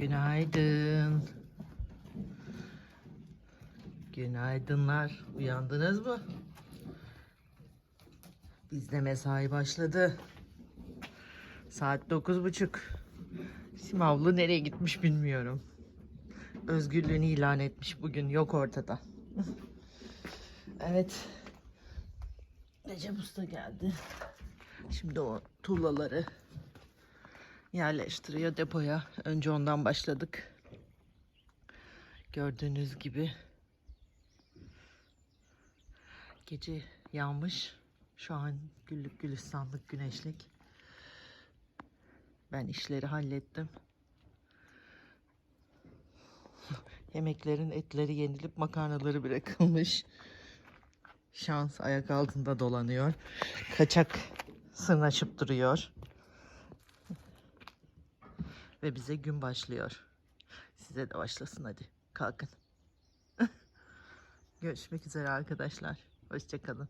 Günaydın. Günaydınlar. Uyandınız mı? Bizde mesai başladı. Saat dokuz buçuk. Simavlı nereye gitmiş bilmiyorum. Özgürlüğünü ilan etmiş bugün. Yok ortada. evet. Recep Usta geldi. Şimdi o tuğlaları yerleştiriyor depoya. Önce ondan başladık. Gördüğünüz gibi gece yağmış. Şu an güllük gülistanlık güneşlik. Ben işleri hallettim. Yemeklerin etleri yenilip makarnaları bırakılmış. Şans ayak altında dolanıyor. Kaçak sırnaşıp duruyor. Ve bize gün başlıyor. Size de başlasın hadi. Kalkın. Görüşmek üzere arkadaşlar. Hoşçakalın.